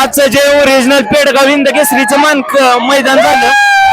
आजचं जे ओरिजिनल पेडगाव हिंद केसरीचं मान मैदान झालं.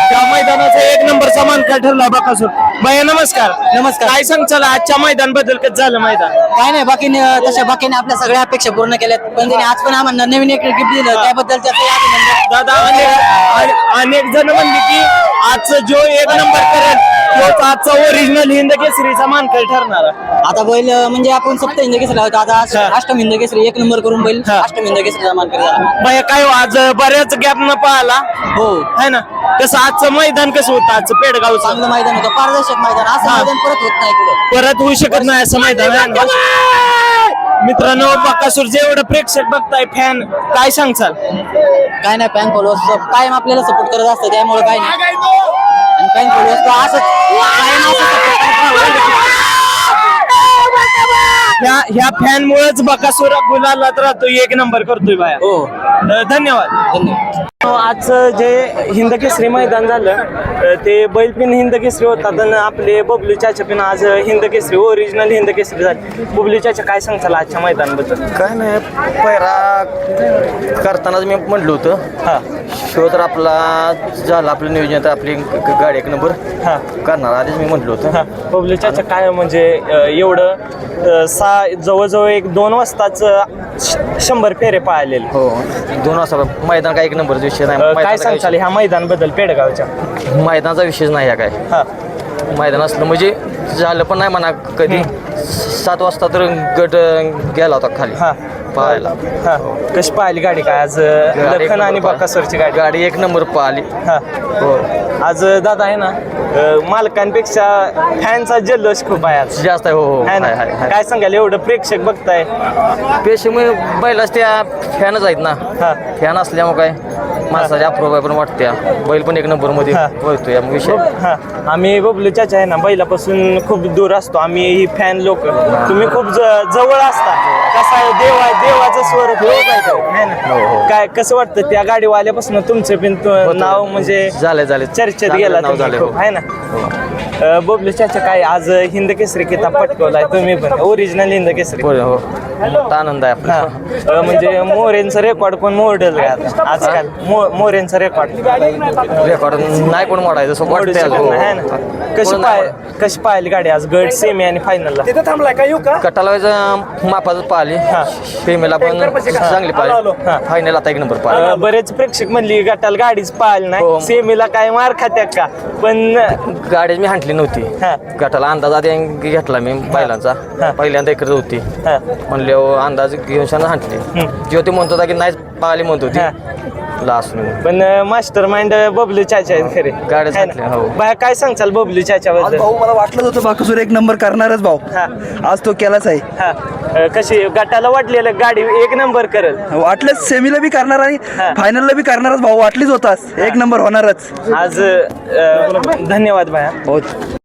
त्या मैदानाचा एक नंबरचा मानका ठरला बकासूर भैया नमस्कार. नमस्कार. काय सांग चला आजच्या मैदानबद्दल कसं झालं मैदान? काय नाही बाकीने तशा बाकीने आपल्या सगळ्या अपेक्षा पूर्ण केल्यात. पण त्यांनी आज पण आम्हाला नवीन एक गिफ्ट दिलं. त्याबद्दल त्याचं अभिनंदन. दादा अनेक अनेक जण म्हणले की आजचं जो एक नंबर करेल तोच आजचा ओरिजिनल हिंद केसरीचा मानकरी ठरणार. आता बैल म्हणजे आपण सप्त हिंद केसरी होतो. आता आज अष्टम हिंद केसरी एक नंबर करून बैल. अष्टम हिंद केसरीचा मान झाला. भैया काय हो, आज बऱ्याच गॅप न पाहिला. हो. है ना? कसं आजचं मैदान कसं होतं? आजचं पेडगावचं चांगलं मैदान होतं. पारदर्शक मैदान. असं. मैदान परत होत नाही कुठं. परत होऊ शकत नाही असं मैदान आहे ना? मित्रांनो बकासूर जेवढं प्रेक्षक बघताय फॅन काय सांगचाल? काय नाही पॅन फॉलोअर्स कायम आपल्याला सपोर्ट करत असतं. त्यामुळे काय नाही. आणि पॅन फॉलोअर्स असंच कायम असं support करत राहावं. ह्या ह्या फॅन मुळेच बकासूर गुलालात राहतो एक नंबर करतोय बाया. हो. धन्यवाद. धन्यवाद. आज जे हिंद केसरी मैदान झालं ते बैलपिन हिंद केसरी होतात आणि आपले बबलू चाचा पिन आज हिंद केसरी ओरिजिनल हिंद केसरी झाले. बबलू चाचा काय सांगताल आजच्या मैदानाबद्दल? काय नाही पैरा करतानाच मी म्हटलं होतं. हा. शो तर आपला झाला आपलं नियोजन तर आपली ग- गाडी एक नंबर हा. करणार आधीच मी म्हटलं होतं. हा. बबलू चाचा काय म्हणजे अ, एवढं अ, सा जवळजवळ एक दोन वाजताच अ, श- शंभर फेरे पाळलेले. हो दोन वाजता मैदान काय एक नंबरचा विषय नाही. काय सांगताल ह्या मैदानबद्दल पेडगावच्या? विषय- मैदानाचा विषय नाही हा काय. हा. मैदान असलं म्हणजे झालं पण नाही म्हणा कधी. सात वाजता तर गट अं, गेला होता खाली. हा. पाहायला. हा. कशी पाहिली गाडी काय? आज अ, गाडी एक लखन आणि बकासूरची गाडी. गाडी एक नंबर पाहिली. हा. हो. आज दादा आहे ना अ, मालकांपेक्षा फॅनचा जल्लोष खूप आहे आज. जास्त आहे हो हो. आहे ना? हाय, हाय, हाय. काय सांगाल? एवढं प्रेक्षक बघताय. पेशे बैलाच त्या फॅनच आहेत ना. हा. फॅन असल्यामुळे काय माणसाची अप्रोबाय पण वाटते बैल पण एक नंबरमध्ये हा. या विषय. हा. आम्ही बबलू चाचा आहे ना बैलापासून खूप दूर असतो. आम्ही ही फॅन लोक. तुम्ही खूप ज- जवळ असता. कसं आहे देवा देवाचं स्वरूप हो ते, है ना? हो, हो. काय कसं वाटतं त्या गाडीवाल्यापासून तुमचं पण तो नाव म्हणजे झाले झाले चर्चेत चांगलं गेला नाव तुम्ही झाले खूप, हो. आहे ना अ, बबलू चाचा काय आज हिंद केसरी किताब पटकवलाय तुम्ही पण. ओरिजिनल हिंद केसरी. हो हो. मोठा आनंद आहे हा. आपला म्हणजे मोरेंचं रेकॉर्ड कोण मोडेल का? आता आजकाल. मो- मोरेंचं रेकॉर्ड रेकॉर्ड नाही कोण मोडायचं असं मोडू वाटतंय शकत हो. नाही, है ना? कशी कोण पाय कशी पाहिली गाडी आज? गट सेमी आणि फायनलला मोडायचं. कटालावायचं मापाचं पाहिली. हा. फेमेला पण चांगली हा. पाहिली फायनल आता एक नंबर पाहिली. बरेच प्रेक्षक म्हणली गटाला गाडीच पाहिली नाही. हो. सेमीला काय मार खात्या का? पण गाडी मी हांटली नव्हती. हा. गटाला अंदाज आधी घेतला मी हा. बैलांचा पहिल्यांदा इकडे होती. हा, म्हणले अंदाज घेऊन शान हांटली जेव्हा ते म्हणत होता की नाही पाहिली म्हणत हा. होती लास्ट पण मास्टर माइंड बबलू चाचा आहेत खरे. गाडीच है ना? हाणली, हो. बाया काय सांगचाल बबलू चाचा आज भाऊ मला वाटलंच होतं बाकसूर एक नंबर करणारच भाऊ. हा. आज तो केलाच आहे. हा. अ, कशी गटाला वाटलेलं गाडी एक नंबर करल. वाटलंच सेमीला बी करणार आणि हा. फायनलला बी करणारच भाऊ. वाटलीच होतास. एक नंबर होणारच. आज अ, धन्यवाद बाया. बहुत